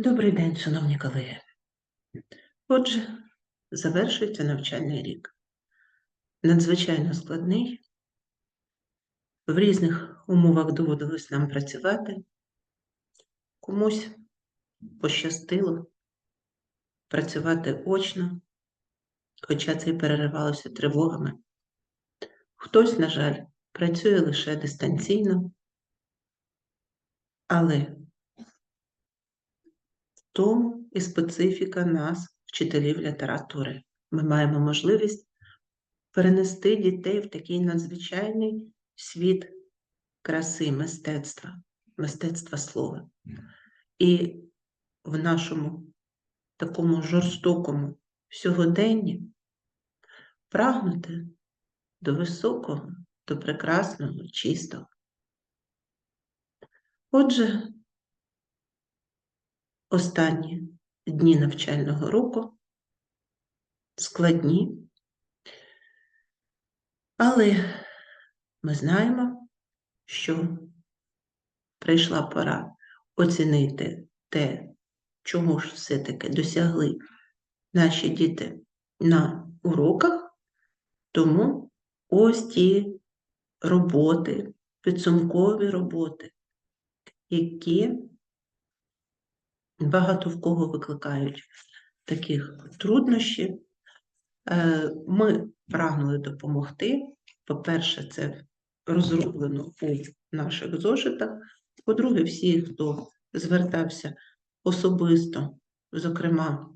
Добрий день, шановні колеги. Отже, завершується навчальний рік. Надзвичайно складний. В різних умовах доводилось нам працювати. Комусь пощастило працювати очно, хоча це і переривалося тривогами. Хтось, на жаль, працює лише дистанційно, але тому і специфіка нас, вчителів літератури. Ми маємо можливість перенести дітей в такий надзвичайний світ краси, мистецтва, мистецтва слова. І в нашому такому жорстокому сьогоденні прагнути до високого, до прекрасного, чистого. Отже, останні дні навчального року. Складні, але ми знаємо, що прийшла пора оцінити те, чого ж все-таки досягли наші діти на уроках, тому ось ті роботи, підсумкові роботи, які багато в кого викликають таких труднощів. Е, Ми прагнули допомогти. По-перше, це розроблено у наших зошитах. По-друге, всі, хто звертався особисто, зокрема,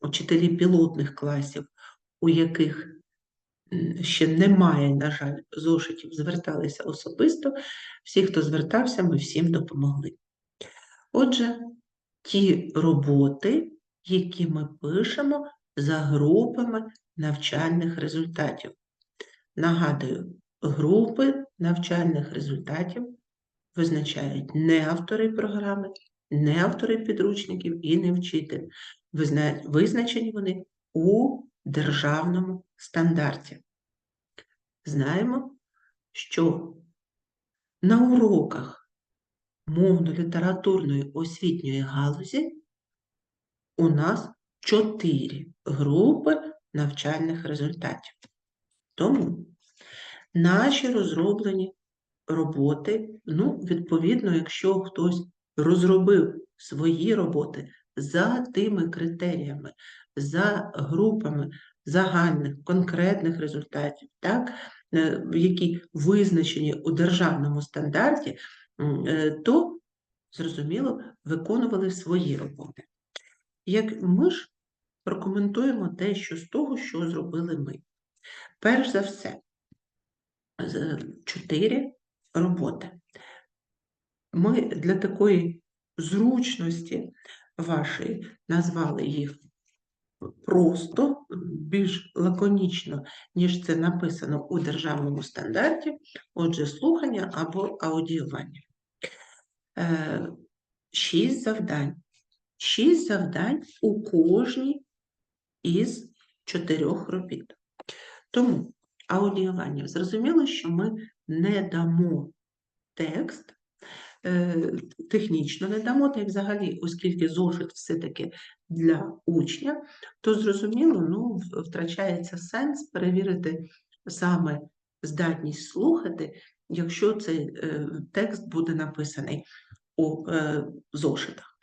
учителі пілотних класів, у яких ще немає, на жаль, зошитів, зверталися особисто. Всі, хто звертався, ми всім допомогли. Отже, ті роботи, які ми пишемо за групами навчальних результатів. Нагадую, групи навчальних результатів визначають не автори програми, не автори підручників і не вчитель. Визначені вони у державному стандарті. Знаємо, що на уроках мовно-літературної освітньої галузі у нас чотири групи навчальних результатів. Тому наші розроблені роботи, ну, відповідно, якщо хтось розробив свої роботи за тими критеріями, за групами загальних, конкретних результатів, так, е, які визначені у державному стандарті, то, зрозуміло, виконували свої роботи. Як ми ж прокоментуємо те, що з того, що зробили ми. Перш за все, чотири роботи. Ми для такої зручності вашої назвали їх просто, більш лаконічно, ніж це написано у державному стандарті, отже, слухання або аудіювання. Е, Шість завдань. Шість завдань у кожній із чотирьох робіт. Тому аудіювання. Зрозуміло, що ми не дамо текст, е, технічно не дамо, та й взагалі, оскільки зошит все-таки для учня, то зрозуміло, ну, втрачається сенс перевірити саме здатність слухати, якщо цей е, текст буде написаний у е, зошитах.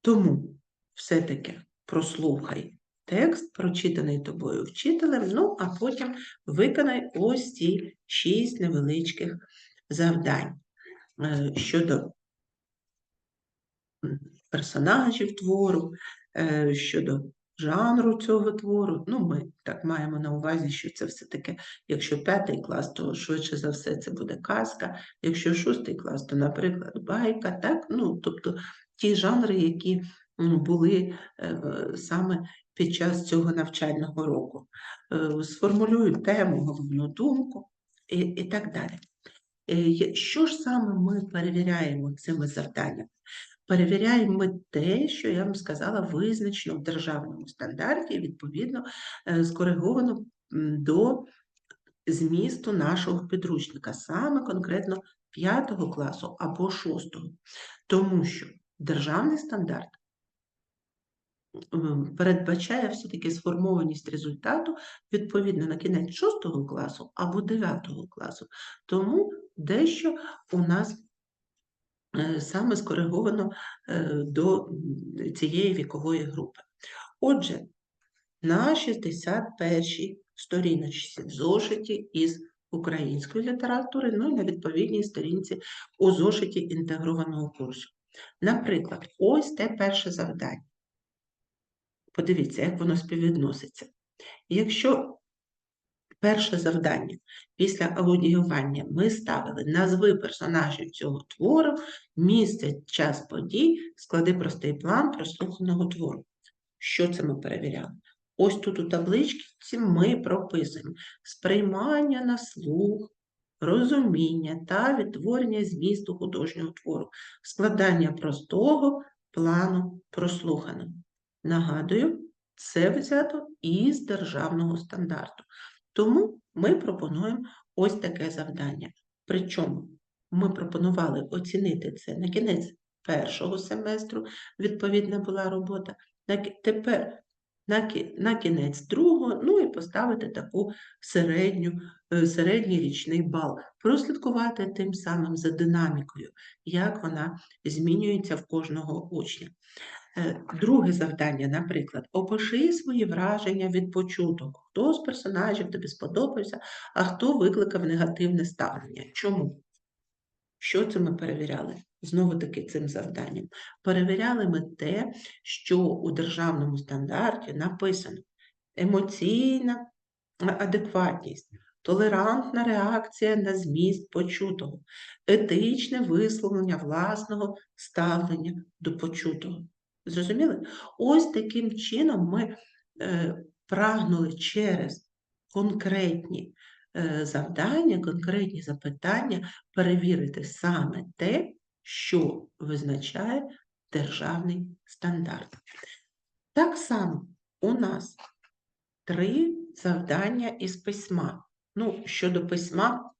Тому все-таки прослухай текст, прочитаний тобою вчителем, ну а потім виконай ось ці шість невеличких завдань е, щодо персонажів твору, щодо жанру цього твору. Ну, ми так маємо на увазі, що це все-таки, якщо п'ятий клас, то швидше за все це буде казка, якщо шостий клас, то, наприклад, байка, так? Ну, тобто ті жанри, які були е, саме під час цього навчального року. Е, Сформулюють тему, головну думку і, і так далі. Е, Що ж саме ми перевіряємо цими завданнями? Перевіряємо ми те, що я вам сказала, визначено в державному стандарті, відповідно, е, скориговано до змісту нашого підручника, саме конкретно 5 класу або 6. Тому що Державний стандарт передбачає все-таки сформованість результату відповідно на кінець 6 класу або 9 класу. Тому дещо у нас саме скориговано е, до цієї вікової групи. Отже, на 61-й сторіночці в зошиті із української літератури, ну і на відповідній сторінці у зошиті інтегрованого курсу. Наприклад, ось те перше завдання. Подивіться, як воно співвідноситься. Якщо перше завдання після аудіювання ми ставили назви персонажів цього твору, місце, час подій, склади простий план прослуханого твору. Що це ми перевіряли? Ось тут у табличці ми прописуємо сприймання на слух, розуміння та відтворення змісту художнього твору, складання простого плану прослуханого. Нагадую, це взято із державного стандарту. Тому ми пропонуємо ось таке завдання. Причому ми пропонували оцінити це на кінець першого семестру, відповідна була робота. Тепер на, кінець другого, ну і поставити таку середню, е, середній річний бал, прослідкувати тим самим за динамікою, як вона змінюється в кожного учня. Е, Друге завдання, наприклад, опиши свої враження від почутого. Хто з персонажів тобі сподобався, а хто викликав негативне ставлення. Чому? Що це ми перевіряли? Знову таки цим завданням. Перевіряли ми те, що у державному стандарті написано емоційна адекватність, толерантна реакція на зміст почутого, етичне висловлення власного ставлення до почутого. Зрозуміли? Ось таким чином ми е, прагнули через конкретні е, завдання, конкретні запитання перевірити саме те, що визначає державний стандарт. Так само у нас три завдання із письма. Ну, щодо письма,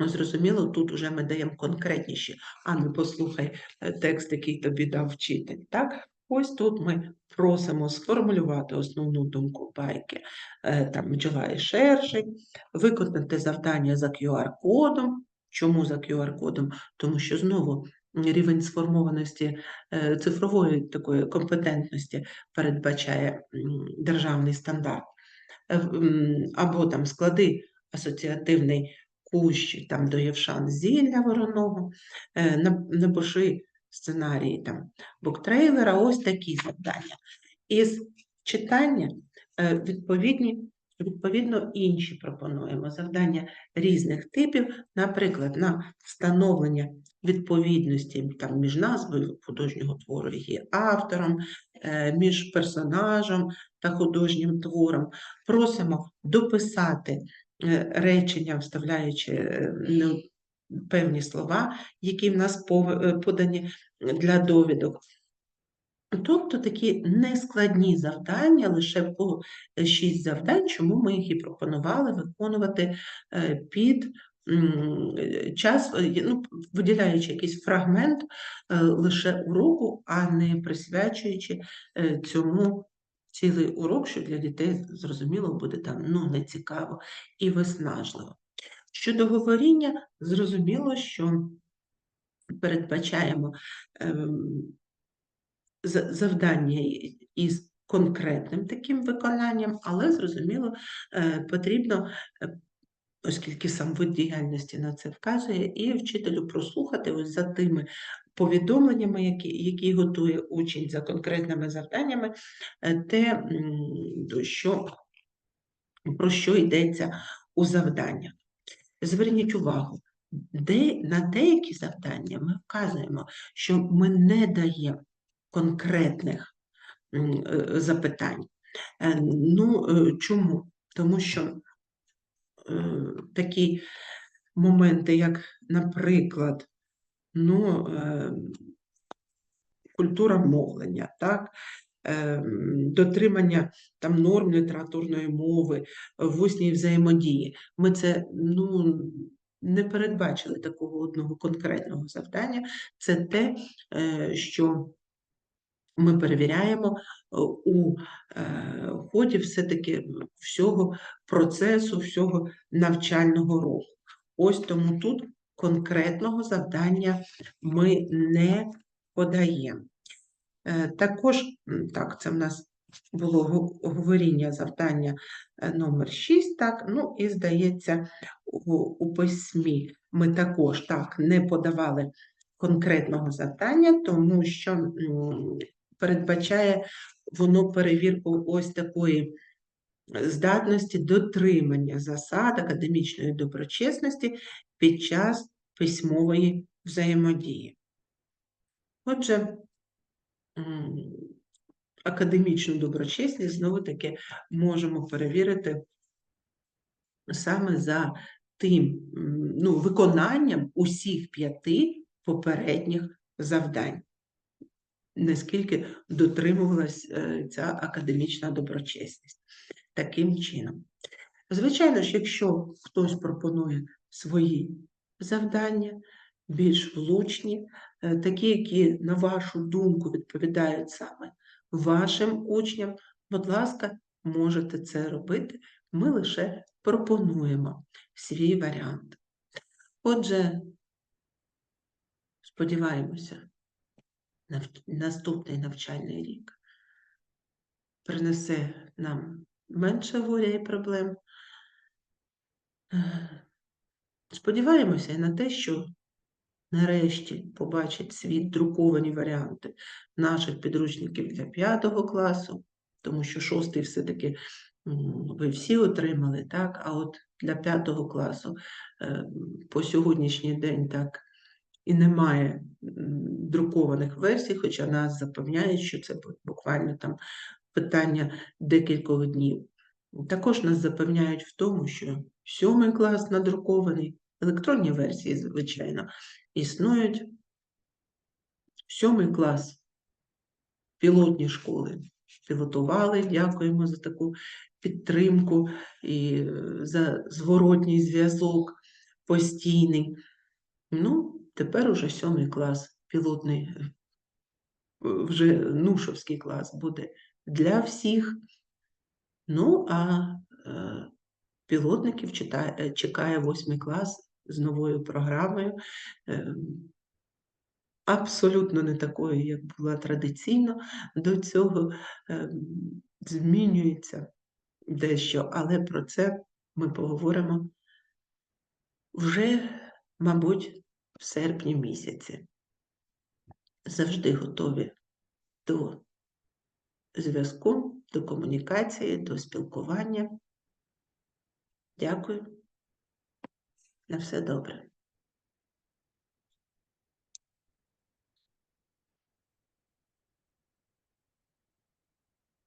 ну, зрозуміло, тут вже ми даємо конкретніші, а не послухай е, текст, який тобі дав вчитель. Так? Ось тут ми просимо сформулювати основну думку байки, е, там бджола шершень, виконати завдання за QR-кодом. Чому за QR-кодом? Тому що знову рівень сформованості е, цифрової такої компетентності передбачає державний стандарт. Або там склади асоціативний кущ там до Євшан зілля вороного, е, напиши сценарії там буктрейлера, ось такі завдання. Із читання е, відповідні, відповідно інші пропонуємо завдання різних типів, наприклад, на встановлення відповідності там, між назвою художнього твору і автором, е, між персонажем та художнім твором. Просимо дописати речення, вставляючи е, ну, певні слова, які в нас е, подані для довідок. Тобто такі нескладні завдання, лише по 6 завдань, чому ми їх і пропонували виконувати е, під е, час, е, ну, виділяючи якийсь фрагмент е, лише уроку, а не присвячуючи е, цьому цілий урок, що для дітей, зрозуміло, буде там ну, нецікаво і виснажливо. Щодо говоріння, зрозуміло, що передбачаємо ем, завдання із конкретним таким виконанням, але зрозуміло, е, потрібно, е, оскільки сам вид діяльності на це вказує, і вчителю прослухати ось за тими повідомленнями, які, які готує учень за конкретними завданнями, е, те, що, про що йдеться у завданнях. Зверніть увагу, де, на деякі завдання ми вказуємо, що ми не даємо конкретних е, запитань. Е, Ну, чому? Тому що такі моменти, як, наприклад, ну, е, культура мовлення, так? е, Дотримання там норм літературної мови в усній взаємодії. Ми це ну, не передбачили такого одного конкретного завдання. Це те, е, що ми перевіряємо е, у е, ході все-таки всього процесу, всього навчального року. Ось тому тут конкретного завдання ми не подаємо. Е, Також, так, це в нас було говоріння завдання номер 6, так, ну і здається, у, у письмі ми також так не подавали конкретного завдання, тому що передбачає воно перевірку ось такої здатності дотримання засад академічної доброчесності під час письмової взаємодії. Отже, академічну доброчесність знову-таки можемо перевірити саме за тим ну, виконанням усіх п'яти попередніх завдань, наскільки дотримувалась е, ця академічна доброчесність. Таким чином. Звичайно ж, якщо хтось пропонує свої завдання, більш влучні, е, такі, які, на вашу думку, відповідають саме вашим учням, будь ласка, можете це робити. Ми лише пропонуємо свій варіант. Отже, сподіваємося, наступний навчальний рік принесе нам менше горя і проблем. Сподіваємося на те, що нарешті побачать світ друковані варіанти наших підручників для 5 класу, тому що шостий все-таки ви всі отримали, так? А от для 5 класу е, по сьогоднішній день так і немає друкованих версій, хоча нас запевняють, що це буквально там питання декількох днів. Також нас запевняють в тому, що сьомий клас надрукований, електронні версії, звичайно, існують. Сьомий клас пілотні школи пілотували. Дякуємо за таку підтримку і е, за зворотній зв'язок постійний. Ну, тепер уже сьомий клас пілотний, е, вже Нушовський клас буде для всіх. Ну, а е, пілотників читає, е, чекає восьмий клас з новою програмою. е, Абсолютно не такою, як була традиційно. До цього е, змінюється дещо, але про це ми поговоримо вже, мабуть, в серпні місяці. Завжди готові до зв'язку, до комунікації, до спілкування. Дякую. На все добре.